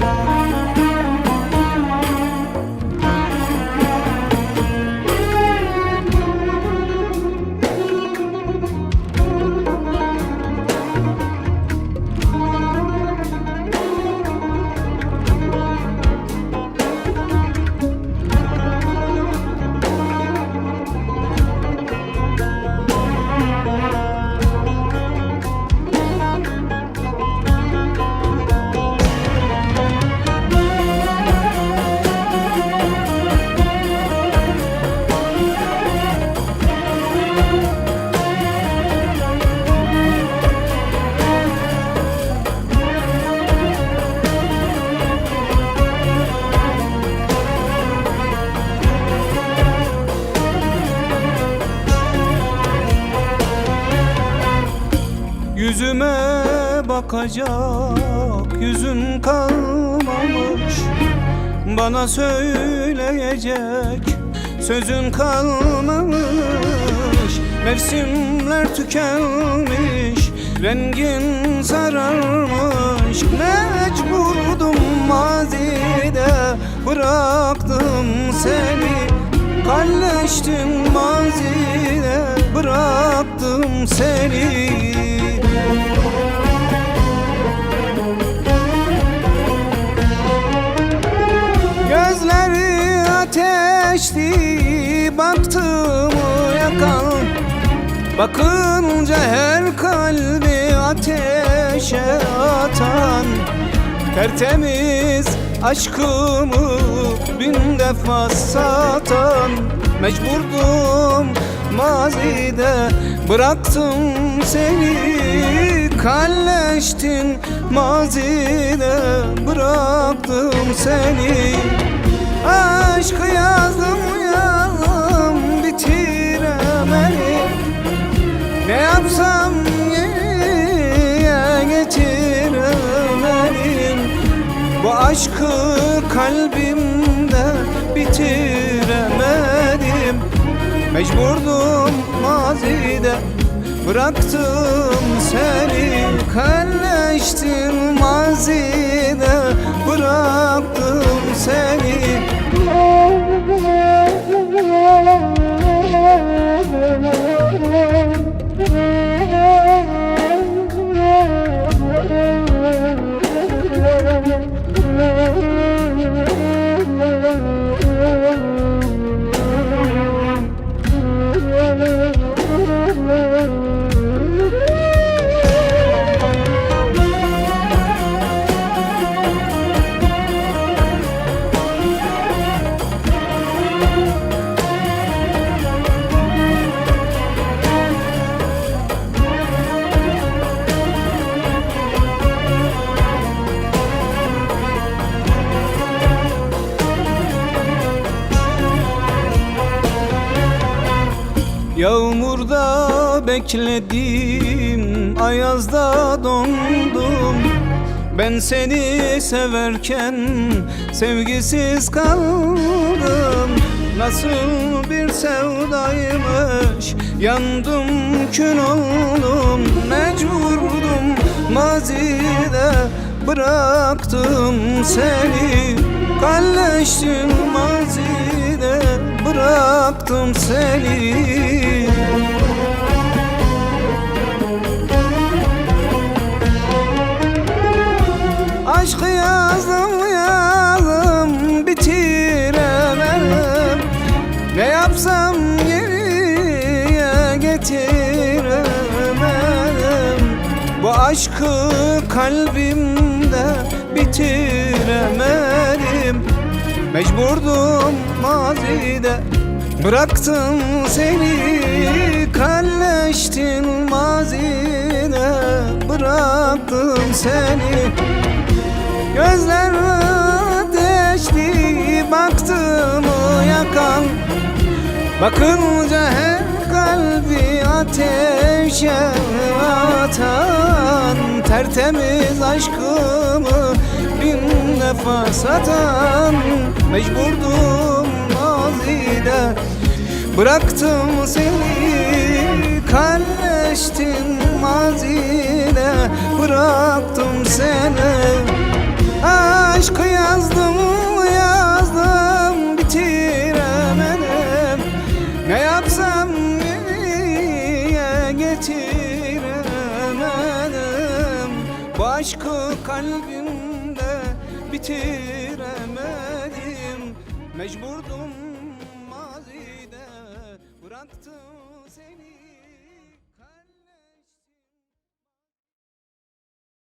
Bye. Yüzüme bakacak yüzün kalmamış. Bana söyleyecek sözün kalmamış. Mevsimler tükenmiş Rengin sararmış. Mecburdum mazide Bıraktım seni. Kalleştim mazide Bıraktım seni. Gözleri ateşti baktım yakan Bakınca her kalbi ateşe atan. Tertemiz aşkımı bin defa satan. Mecburdum mazide bıraktım seni Kalleştin mazide bıraktım seni. Aşkı yazdım yazdım bitiremedim. Ne yapsam geriye getiremedim Bu aşkı kalbimde bitiremedim Mecburdum mazide Bıraktım seni kalleştin mazide Bıraktım seni bekledim, ayazda dondum. Ben seni severken sevgisiz kaldım. Nasıl bir sevdaymış, yandım kül oldum. Mecburdum mazide bıraktım seni. Kalleştim mazide bıraktım seni yapsam geriye getiremem. Bu aşkı kalbimde bitiremedim. Mecburdum mazide Bıraktım seni. Kalleştin mazide Bıraktım seni. Gözler ateşli baktım yakan Bakınca her kalbi ateşe atan Tertemiz aşkımı bin defa satan Mecburdum mazide. Bıraktım seni kalleştim mazide. Bıraktım seni aşkı kalbimde bitiremedim. Mecburdum mazide bıraktım seni